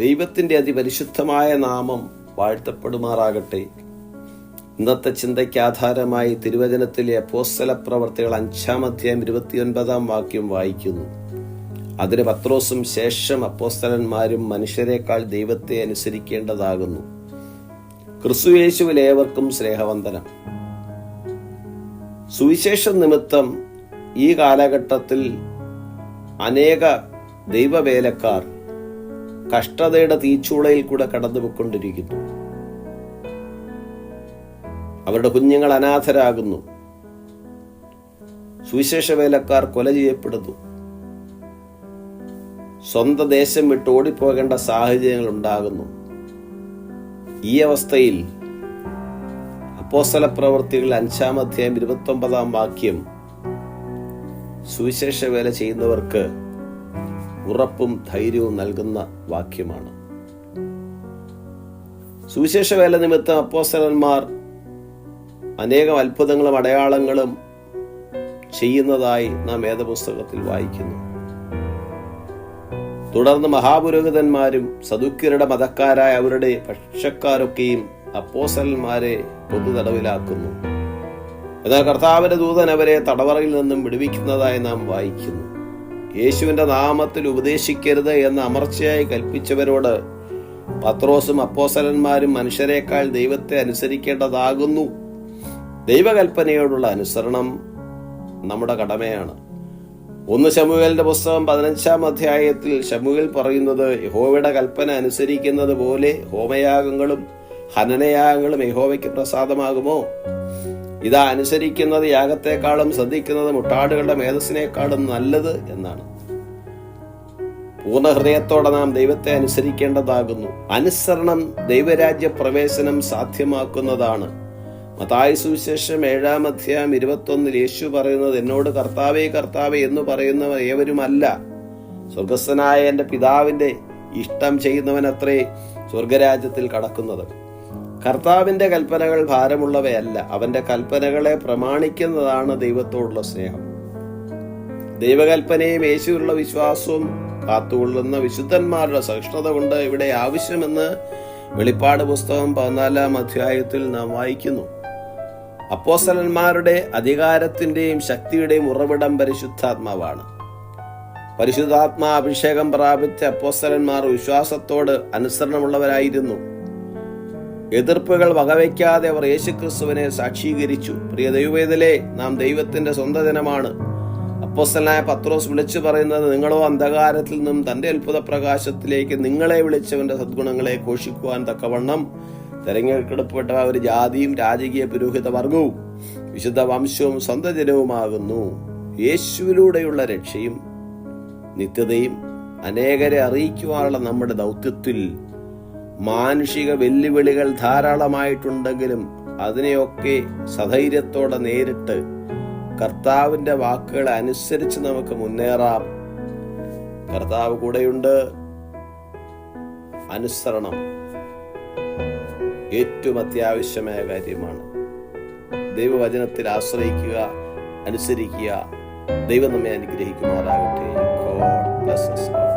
ദൈവത്തിന്റെ അതിപരിശുദ്ധമായ നാമം വാഴ്ത്തപ്പെടുമാറാകട്ടെ. ഇന്നത്തെ ചിന്തയ്ക്ക് ആധാരമായി തിരുവചനത്തിലെ അപ്പോസ്തല പ്രവർത്തികൾ അഞ്ചാം അധ്യായം ഇരുപത്തിയൊൻപതാം വാക്യം വായിക്കുന്നു. അതിന് പത്രോസും ശേഷം അപ്പോസ്തലന്മാരും മനുഷ്യരെക്കാൾ ദൈവത്തെ അനുസരിക്കേണ്ടതാകുന്നു. ക്രിസ്തുയേശുവിൽ ഏവർക്കും സ്നേഹവന്ദനം. സുവിശേഷ നിമിത്തം ഈ കാലഘട്ടത്തിൽ അനേക ദൈവവേലക്കാർ കഷ്ടതയുടെ തീച്ചൂളയിൽ കൂടെ കടന്നുപോയിക്കൊണ്ടിരിക്കുന്നു. അവരുടെ കുഞ്ഞുങ്ങൾ അനാഥരാകുന്നു. സുവിശേഷ വേലക്കാർ കൊല ചെയ്യപ്പെടുന്നു. സ്വന്തം ദേശം വിട്ട് ഓടിപ്പോകേണ്ട സാഹചര്യങ്ങൾ ഉണ്ടാകുന്നു. ഈ അവസ്ഥയിൽ അപ്പോസ്തല പ്രവർത്തികൾ അഞ്ചാം അധ്യായം ഇരുപത്തി വാക്യം സുവിശേഷ വേല ചെയ്യുന്നവർക്ക് ഉറപ്പും ധൈര്യവും നൽകുന്ന വാക്യമാണ്. സുവിശേഷ വേല നിമിത്തം അപ്പോസ്തലന്മാർ അനേകം അത്ഭുതങ്ങളും അടയാളങ്ങളും ചെയ്യുന്നതായി നാം വേദപുസ്തകത്തിൽ വായിക്കുന്നു. തുടർന്ന് മഹാപുരോഹിതന്മാരും സദുക്കിയരുടെ മതക്കാരായ അവരുടെ പക്ഷക്കാരൊക്കെയും അപ്പോസലന്മാരെ പൊതു തടവിലാക്കുന്നു എന്നാൽ കർത്താവിന്റെ ദൂതൻ അവരെ തടവറയിൽ നിന്നും വിടുവിക്കുന്നതായി നാം വായിക്കുന്നു. യേശുവിന്റെ നാമത്തിൽ ഉപദേശിക്കരുത് എന്ന് അമർച്ചയായി കൽപ്പിച്ചവരോട് പത്രോസും അപ്പോസലന്മാരും മനുഷ്യരെക്കാൾ ദൈവത്തെ അനുസരിക്കേണ്ടതാകുന്നു. ദൈവകൽപ്പനയോടുള്ള അനുസരണം നമ്മുടെ കടമയാണ്. ഒന്ന് ശമുവേലിന്റെ പുസ്തകം പതിനഞ്ചാം അധ്യായത്തിൽ ശമുവേൽ പറയുന്നത് യഹോവയുടെ കൽപ്പന അനുസരിക്കുന്നത് പോലെ ഹോമയാഗങ്ങളും ഹനനയാഗങ്ങളും യഹോവയ്ക്ക് പ്രസാദമാകുമോ? ഇതാ അനുസരിക്കുന്നത് യാഗത്തെക്കാളും ശ്രദ്ധിക്കുന്നത് മുട്ടാടുകളുടെ മേധസ്സിനേക്കാളും നല്ലത് എന്നാണ്. പൂർണ ഹൃദയത്തോടെ നാം ദൈവത്തെ അനുസരിക്കേണ്ടതാകുന്നു. അനുസരണം ദൈവരാജ്യ പ്രവേശനം സാധ്യമാക്കുന്നതാണ്. മതായ സുവിശേഷം ഏഴാം അധ്യായം ഇരുപത്തൊന്നിൽ യേശു പറയുന്നത് എന്നോട് കർത്താവേ കർത്താവേ എന്ന് പറയുന്നവർ ഏവരുമല്ല. സ്വർഗസ്ഥനായ എന്റെ പിതാവിന്റെ ഇഷ്ടം ചെയ്യുന്നവനത്രേ സ്വർഗരാജ്യത്തിൽ കടക്കുന്നത്. കർത്താവിന്റെ കൽപ്പനകൾ ഭാരമുള്ളവയല്ല. അവന്റെ കൽപ്പനകളെ പ്രമാണിക്കുന്നതാണ് ദൈവത്തോടുള്ള സ്നേഹം. ദൈവകൽപ്പനയും യേശുവിലുള്ള വിശ്വാസവും കാത്തുകൊള്ളുന്ന വിശുദ്ധന്മാരുടെ സഹിഷ്ണുത കൊണ്ട് ഇവിടെ ആവശ്യമെന്ന് വെളിപ്പാട് പുസ്തകം പതിനാലാം അധ്യായത്തിൽ നാം വായിക്കുന്നു. അപ്പോസലന്മാരുടെ അധികാരത്തിന്റെയും ശക്തിയുടെയും ഉറവിടം പരിശുദ്ധാത്മാവാണ്. പരിശുദ്ധാത്മാ അഭിഷേകം പ്രാപിച്ച അപ്പോസ്തലന്മാർ വിശ്വാസത്തോട് അനുസരണമുള്ളവരായിരുന്നു. എതിർപ്പുകൾ വകവയ്ക്കാതെ അവർ യേശുക്രിസ്തുവിനെ സാക്ഷീകരിച്ചു. പ്രിയ ദൈവവേദലേ നാം ദൈവത്തിന്റെ സ്വന്തം ജനമാണ് അപ്പോസ്തലനായ പത്രോസ് വിളിച്ചു പറയുന്നത് നിങ്ങളോ അന്ധകാരത്തിൽ നിന്നും തന്റെ അത്ഭുത പ്രകാശത്തിലേക്ക് നിങ്ങളെ വിളിച്ചവന്റെ സദ്ഗുണങ്ങളെ ഘോഷിക്കുവാൻ തക്കവണ്ണം തെരഞ്ഞെടുക്കപ്പെട്ട ഒരു ജാതിയും രാജകീയ പുരോഹിത വർഗവും വിശുദ്ധ വംശവും സ്വന്തം ജനവുമാകുന്നു. യേശുവിലൂടെയുള്ള രക്ഷയും നിത്യതയും അനേകരെ അറിയിക്കുവാനുള്ള നമ്മുടെ ദൗത്യത്തിൽ മാനുഷിക വെല്ലുവിളികൾ ധാരാളമായിട്ടുണ്ടെങ്കിലും അതിനെയൊക്കെ സധൈര്യത്തോടെ നേരിട്ട് കർത്താവിന്റെ വാക്കുകളെ അനുസരിച്ച് നമുക്ക് മുന്നേറാം. കർത്താവ് കൂടെയുണ്ട്. അനുസരണം ഏറ്റവും അത്യാവശ്യമായ കാര്യമാണ്. ദൈവവചനത്തിൽ ആശ്രയിക്കുക അനുസരിക്കുക. ദൈവം നമ്മെ അനുഗ്രഹിക്കുമാറാകട്ടെ. God bless.